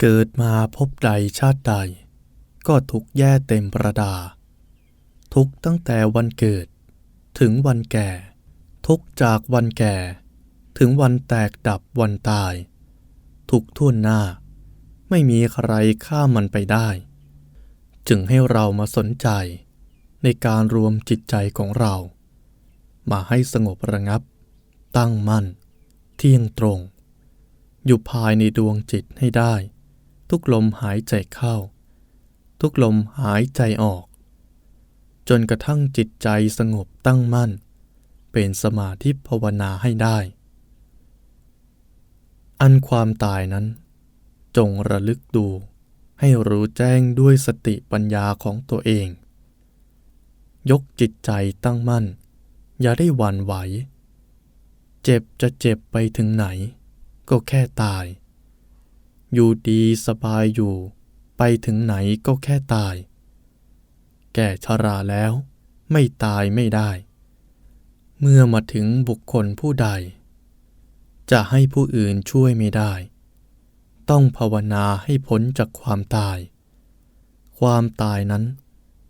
เกิดมาพบใดชาติใด ก็ทุกแย่เต็มประดา ทุกตั้งแต่วันเกิด ถึงวันแก่ ทุกจากวันแก่ ถึงวันแตกดับวันตาย ทุกทุ่นหน้า ไม่มีใครข้ามมันไปได้ จึงให้เรามาสนใจ ในการรวมจิตใจของเรา มาให้สงบระงับ ตั้งมั่น เที่ยงตรง อยู่ภายในดวงจิตให้ได้ ทุกลมหายใจเข้า ทุกลมหายใจออก จนกระทั่งจิตใจสงบตั้งมั่น เป็นสมาธิภาวนาให้ได้ อันความตายนั้น จงระลึกดู ให้รู้แจ้งด้วยสติปัญญาของตัวเอง ยกจิตใจตั้งมั่น อย่าได้หวั่นไหว เจ็บจะเจ็บไปถึงไหน ก็แค่ตาย อยู่ดีสบายอยู่ ไปถึงไหนก็แค่ตาย แก่ชราแล้ว ไม่ตายไม่ได้ เมื่อมาถึงบุคคลผู้ใด จะให้ผู้อื่นช่วยไม่ได้ ต้องภาวนาให้พ้นจากความตาย ความตายนั้น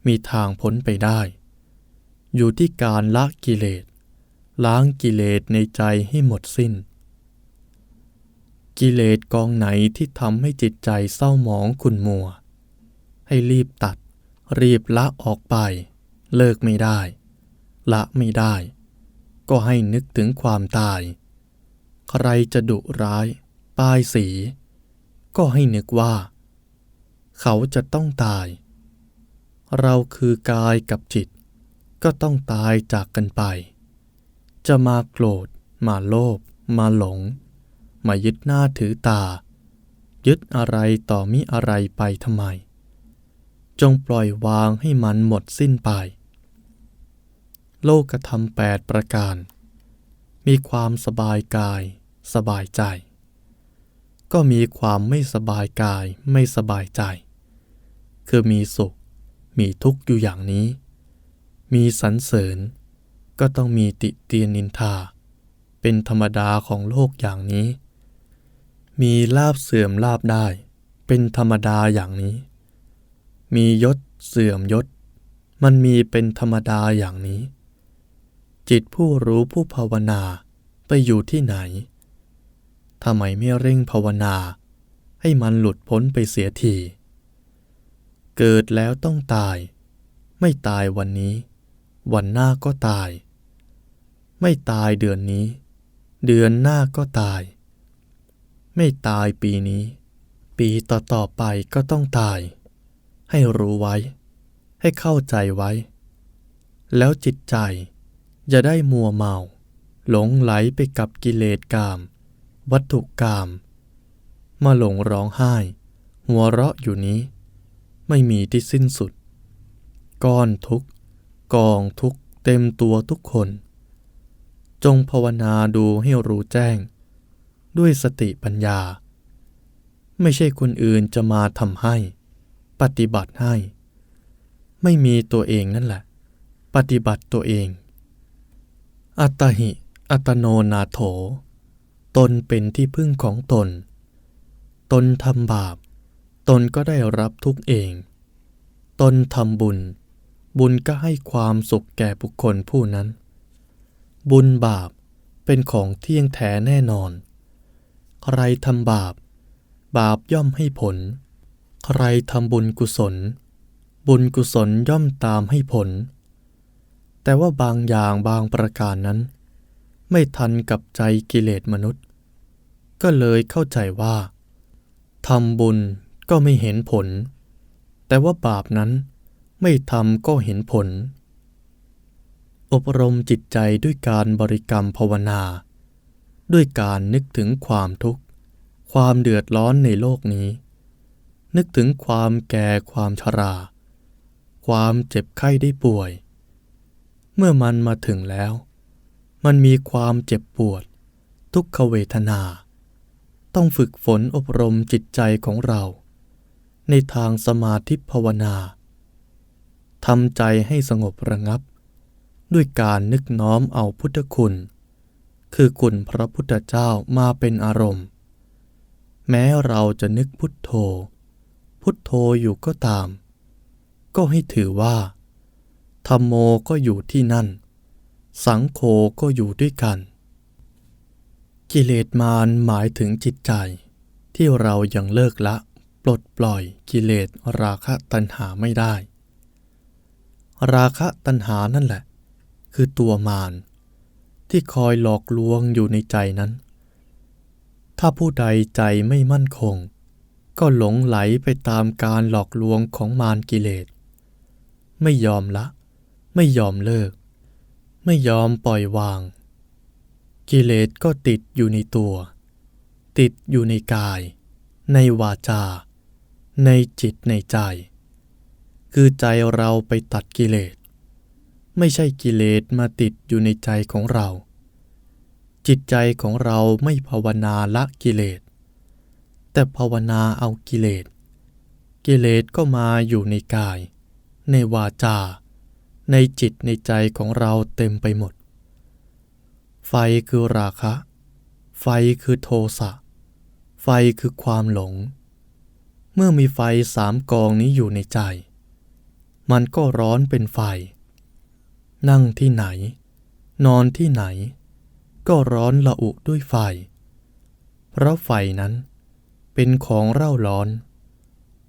มีทางพ้นไปได้ อยู่ที่การละกิเลส ล้างกิเลสในใจให้หมดสิ้น กิเลสกองไหนที่ทำให้จิตใจเศร้าหมองขุ่นมัว ให้รีบตัด รีบละออกไป เลิกไม่ได้ ละไม่ได้ ก็ให้นึกถึงความตาย ใครจะดุร้าย ป้ายสี ก็ให้นึกว่า เขาจะต้องตาย เราคือกายกับจิต ก็ต้องตายจากกันไป จะมาโกรธ มาโลภมาหลง มายึดหน้าถือตา ยึดอะไรต่อมิอะไรไปทำไม จงปล่อยวางให้มันหมดสิ้นไป โลกธรรมแปดประการ มีความสบายกาย สบายใจ ก็มีความไม่สบายกายไม่สบายใจ คือมีสุข มีทุกข์อยู่อย่างนี้ มีสรรเสริญ ก็ต้องมีติเตียนนินทาเป็นธรรมดาของโลกอย่างนี้ มีลาบเสื่อมลาบได้ เป็นธรรมดาอย่างนี้ มียศเสื่อมยศ มันมีเป็นธรรมดาอย่างนี้ จิตผู้รู้ผู้ภาวนาไปอยู่ที่ไหนทำไมไม่เร่งภาวนา ให้มันหลุดพ้นไปเสียที เกิดแล้วต้องตาย ไม่ตายวันนี้ วันหน้าก็ตาย ไม่ตายเดือนนี้ เดือนหน้าก็ตาย ไม่ตายปีนี้ ปีต่อๆไปก็ต้องตาย ให้รู้ไว้ ให้เข้าใจไว้ แล้วจิตใจอย่าได้มัวเมา หลงไหลไปกับกิเลสกาม วัตถุกาม มาหลงร้องไห้ หัวเราะอยู่นี้ ไม่มีที่สิ้นสุด ก้อนทุกกองทุกเต็มตัวทุกคน จงภาวนาดูให้รู้แจ้ง ด้วยสติปัญญา ไม่ใช่คนอื่นจะมาทำให้ ปฏิบัติให้ ไม่มีตัวเองนั่นแหละ ปฏิบัติตัวเอง อัตหิ อัตโนนาโถ ตนเป็นที่พึ่งของตน ตนทำบาป ตนก็ได้รับทุกเอง ตนทำบุญ บุญก็ให้ความสุขแก่บุคคลผู้นั้น บุญบาปเป็นของเที่ยงแท้แน่นอน ใครทำบาป บาปย่อมให้ผล ใครทำบุญกุศล บุญกุศลย่อมตามให้ผล แต่ว่าบางอย่างบางประการนั้น ไม่ทันกับใจกิเลสมนุษย์ ก็เลยเข้าใจว่าทำบุญก็ไม่เห็นผล แต่ว่าบาปนั้นไม่ทำก็เห็นผล อบรมจิตใจด้วยการบริกรรมภาวนา ด้วยการนึกถึงความทุกข์ ความเดือดร้อนในโลกนี้ นึกถึงความแก่ความชรา ความเจ็บไข้ได้ป่วย เมื่อมันมาถึงแล้ว มันมีความเจ็บปวด ทุกขเวทนา ต้องฝึกฝนอบรมจิตใจของเรา ในทางสมาธิภาวนาทำใจให้สงบระงับ ด้วยการนึกน้อมเอาพุทธคุณ คือคุณพระพุทธเจ้ามาเป็นอารมณ์ แม้เราจะนึกพุทโธ พุทโธอยู่ก็ตาม ก็ให้ถือว่าธรรมโมก็อยู่ที่นั่น สังโฆก็อยู่ด้วยกัน กิเลสมารหมายถึงจิตใจ ที่เรายังเลิกละ ปลดปล่อยกิเลสราคะตัณหาไม่ได้ ราคะตัณหานั่นแหละ คือตัวมาร ที่คอยหลอกลวงอยู่ในใจนั้น ถ้าผู้ใดใจไม่มั่นคง ก็หลงไหลไปตามการหลอกลวงของมารกิเลส ไม่ยอมละ ไม่ยอมเลิก ไม่ยอมปล่อยวาง กิเลสก็ติดอยู่ในตัว ติดอยู่ในกาย ในวาจา ในจิตในใจ คือใจเราไปตัดกิเลส ไม่ใช่กิเลสมาติดอยู่ในใจของเรา จิตใจของเราไม่ภาวนาละกิเลส แต่ภาวนาเอากิเลส กิเลสก็มาอยู่ในกาย ในวาจา ในจิตในใจของเราเต็มไปหมด ไฟคือราคะ ไฟคือโทสะ ไฟคือความหลง เมื่อมีไฟสามกองนี้อยู่ในใจ มันก็ร้อนเป็นไฟ นั่งที่ไหน นอนที่ไหน ก็ร้อนละอุด้วยไฟ เพราะไฟนั้นเป็นของเร่าร้อน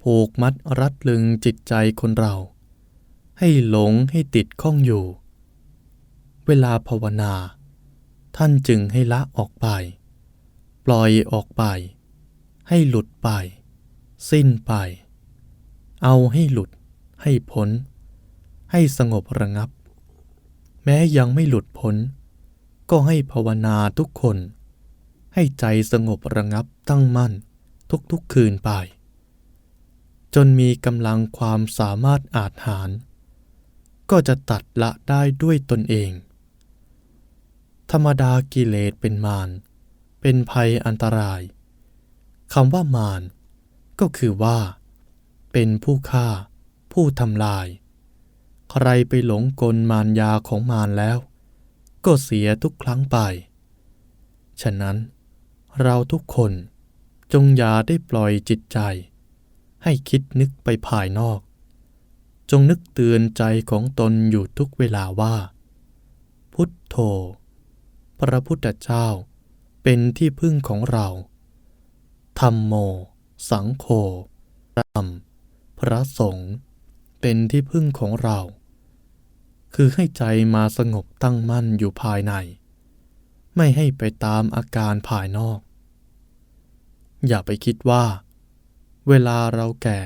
ผูกมัดรัดลึงจิตใจคนเรา ให้หลงให้ติดข้องอยู่ เวลาภาวนา ท่านจึงให้ละออกไป ปล่อยออกไป ให้หลุดไป สิ้นไป เอาให้หลุดให้พ้น ให้สงบระงับ แม้ยังไม่หลุดพ้น ก็ให้ภาวนาทุกคน ให้ใจสงบระงับตั้งมั่นทุกๆคืนไป จนมีกำลังความสามารถอาจหาร ก็จะตัดละได้ด้วยตนเอง ธรรมดากิเลสเป็นมารเป็นภัยอันตรายคำว่ามารก็คือว่า เป็นผู้ฆ่า ผู้ทำลาย ใครไปหลงกลมารยาของมารแล้ว ก็เสียทุกครั้งไป ฉะนั้นเราทุกคนจงอย่าได้ปล่อยจิตใจ ให้คิดนึกไปภายนอก จงนึกเตือนใจของตนอยู่ทุกเวลาว่า พุทโธ พระพุทธเจ้าเป็นที่พึ่งของเรา ธรรมโม สังโฆธรรม พระสงฆ์เป็นที่พึ่งของเรา คือให้ใจมาสงบตั้งมั่นอยู่ภายใน ไม่ให้ไปตามอาการภายนอก อย่าไปคิดว่า เวลาเราแก่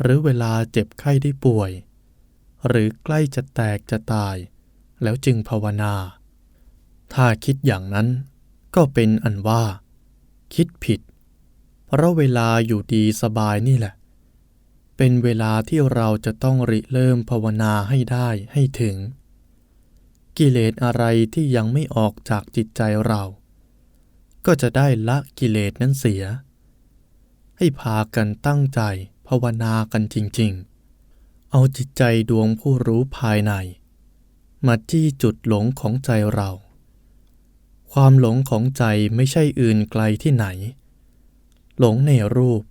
หรือเวลาเจ็บไข้ได้ป่วย หรือใกล้จะแตกจะตาย แล้วจึงภาวนา ถ้าคิดอย่างนั้นก็เป็นอันว่า คิดผิด เพราะเวลาอยู่ดีสบายนี่แหละ เป็นเวลาที่เราจะต้องริเริ่มภาวนาให้ได้ให้ถึง กิเลสอะไรที่ยังไม่ออกจากจิตใจเรา ก็จะได้ละกิเลสนั้นเสีย ให้พากันตั้งใจภาวนากันจริง ๆ เอาจิตใจดวงผู้รู้ภายใน มาจี้จุดหลงของใจเรา ความหลงของใจไม่ใช่อื่นไกลที่ไหน หลงในรูป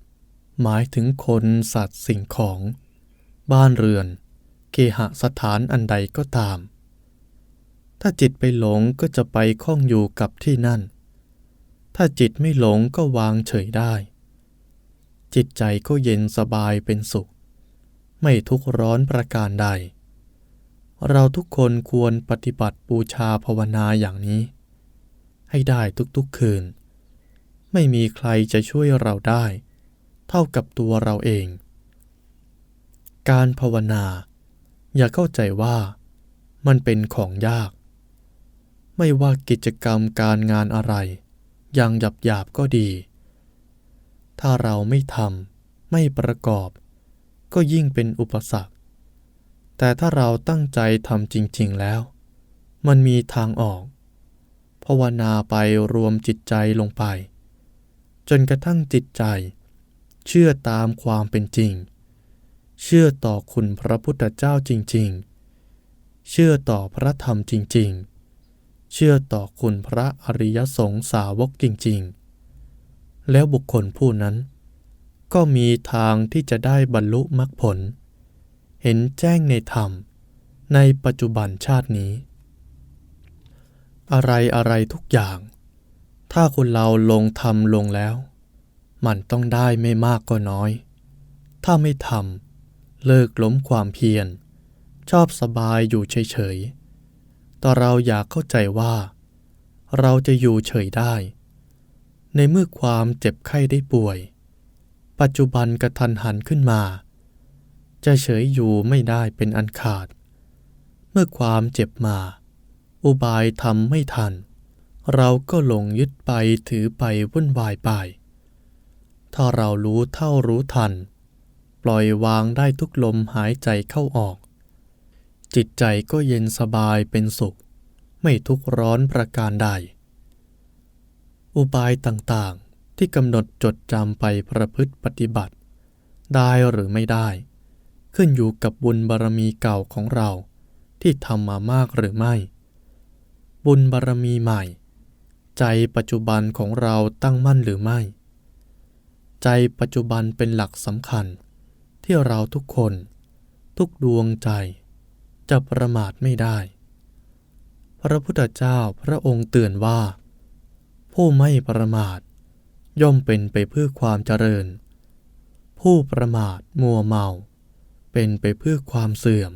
หมายถึงคนสัตว์สิ่งของ บ้านเรือน เคหสถานอันใดก็ตาม ถ้าจิตไปหลงก็จะไปคล้องอยู่กับที่นั่น ถ้าจิตไม่หลงก็วางเฉยได้ จิตใจก็เย็นสบายเป็นสุข ไม่ทุกร้อนประการใด เราทุกคนควรปฏิบัติบูชาภาวนาอย่างนี้ ให้ได้ทุกๆคืน ไม่มีใครจะช่วยเราได้ เท่ากับตัวเราเอง การภาวนา อย่าเข้าใจว่ามันเป็นของยาก ไม่ว่ากิจกรรมการงานอะไร อย่างหยับหยาบก็ดี ถ้าเราไม่ทำไม่ประกอบ ก็ยิ่งเป็นอุปสรรค แต่ถ้าเราตั้งใจทำจริง ๆแล้ว มันมีทางออกภาวนาไปรวมจิตใจลงไป จนกระทั่งจิตใจ เชื่อตามความเป็นจริง เชื่อต่อคุณพระพุทธเจ้าจริง ๆ เชื่อต่อพระธรรมจริง ๆ เชื่อต่อคุณพระอริยสงสาวกจริง ๆ แล้วบุคคลผู้นั้น ก็มีทางที่จะได้บรรลุมรรคผล เห็นแจ้งในธรรม ในปัจจุบันชาตินี้ อะไรอะไรทุกอย่าง ถ้าคนเราลงทำลงแล้ว มันต้องได้ไม่มากก็น้อย ถ้าไม่ทำเลิกล้มความเพียร ชอบสบายอยู่เฉยๆ แต่เราอยากเข้าใจว่า เราจะอยู่เฉยได้ ในเมื่อความเจ็บไข้ได้ป่วย ปัจจุบันกระทันหันขึ้นมา จะเฉยอยู่ไม่ได้เป็นอันขาด เมื่อความเจ็บมา อุบายทำไม่ทัน เราก็หลงยึดไปถือไปวุ่นวายไป ถ้าเรารู้เท่ารู้ทัน ปล่อยวางได้ทุกลมหายใจเข้าออก จิตใจก็เย็นสบายเป็นสุข ไม่ทุกข์ร้อนประการใด อุบายต่างๆที่กำหนดจดจำไปประพฤติปฏิบัติ ได้หรือไม่ได้ ขึ้นอยู่กับบุญบารมีเก่าของเราที่ทำมามากหรือไม่ บุญบารมีใหม่ ใจปัจจุบันของเราตั้งมั่นหรือไม่ ใจปัจจุบันเป็นหลักสำคัญ ที่เราทุกคน ทุกดวงใจ จะประมาทไม่ได้ พระพุทธเจ้าพระองค์เตือนว่า ผู้ไม่ประมาท ย่อมเป็นไปเพื่อความเจริญ ผู้ประมาทมัวเมา เป็นไปเพื่อความเสื่อม